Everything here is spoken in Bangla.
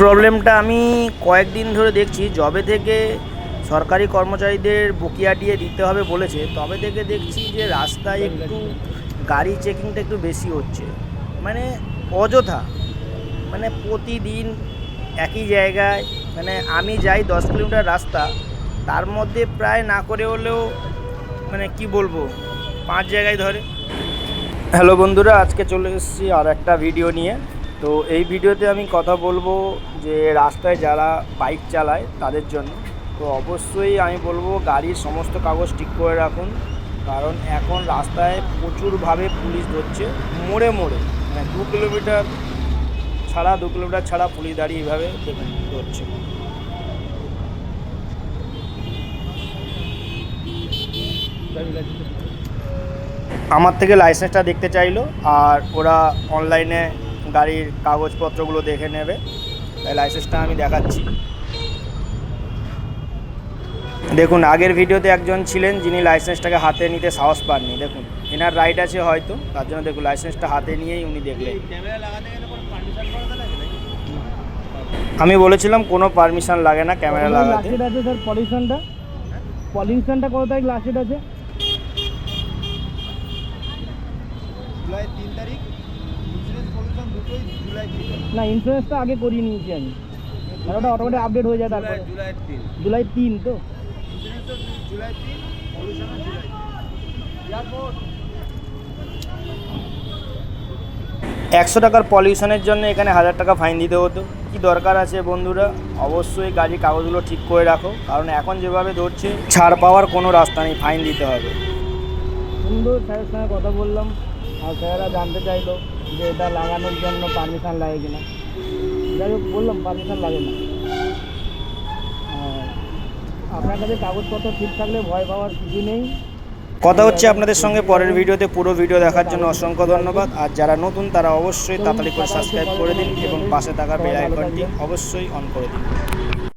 প্রবলেমটা আমি কয়েকদিন ধরে দেখছি। যবে থেকে সরকারি কর্মচারীদের বকেয়া দিয়ে দিতে হবে বলেছে, তবে থেকে দেখছি যে রাস্তায় একটু গাড়ি চেকিংটা একটু বেশি হচ্ছে। মানে অযথা। মানে প্রতিদিন একই জায়গায় মানে আমি যাই দশ কিলোমিটার রাস্তা, তার মধ্যে প্রায় না করে হলেও মানে কি বলব, পাঁচ জায়গায় ধরে। হ্যালো বন্ধুরা, আজকে চলে এসেছি আর একটা ভিডিও নিয়ে। তো এই ভিডিওতে আমি কথা বলব যে রাস্তায় যারা বাইক চালায় তাদের জন্য। তো অবশ্যই আমি বলব গাড়ির সমস্ত কাগজ ঠিক করে রাখুন। কারণ এখন রাস্তায় প্রচুরভাবে পুলিশ ধরছে, মোড়ে মোড়ে। মানে দু কিলোমিটার ছাড়া, দু কিলোমিটার ছাড়া পুলিশ দাঁড়িয়ে এইভাবে ধরছে। আমার থেকে লাইসেন্সটা দেখতে চাইলো আর ওরা অনলাইনে গাড়ির কাগজপত্রগুলো দেখে নেবে। তাই লাইসেন্সটা আমি দেখাচ্ছি। দেখুন আগের ভিডিওতে একজন ছিলেন যিনি লাইসেন্সটাকে হাতে নিতে সাহস পাননি। দেখুন এনার রাইট আছে হয়তো তার জন্য দেখুন লাইসেন্সটা হাতে নিয়েই উনি দেখলেন। আমি বলেছিলাম কোনো পারমিশন লাগে না ক্যামেরা লাগাতে। আছে স্যার পলিউশনটা পলিউশনটা কত তারিখ লাস্টেড আছে? জুলাই তিন তারিখ। না ইন্স্যুরেন্সটা আগে করিয়ে নিয়েছি আমি। আর ওটা অটোমেটিক আপডেট হয়ে যায় তারপরে। জুলাই তিন তো। জুলাই তিন একশো টাকার পলিউশনের জন্য এখানে হাজার টাকা ফাইন দিতে হতো। কি দরকার আছে বন্ধুরা? অবশ্যই গাড়ির কাগজগুলো ঠিক করে রাখো। কারণ এখন যেভাবে ধরছে ছাড় পাওয়ার কোনো রাস্তা নেই ফাইন দিতে হবে। সুন্দর স্যারের সঙ্গে কথা বললাম। স্যারেরা জানতে চাইলো যে এটা লাগানোর জন্য পারমিশন লাগে কিনা। যাই হোক, বললাম পারমিশন লাগে না। আর আপনার কাছে কাগজপত্র ঠিক থাকলে ভয় পাওয়ার কিছু নেই। কথা হচ্ছে আপনাদের সঙ্গে, পরের ভিডিওতে পুরো ভিডিও দেখার জন্য অসংখ্য ধন্যবাদ। আর যারা নতুন, তারা অবশ্যই তাড়াতাড়ি করে সাবস্ক্রাইব করে দিন এবং পাশে থাকা বেল আইকনটি অবশ্যই অন করে দিন।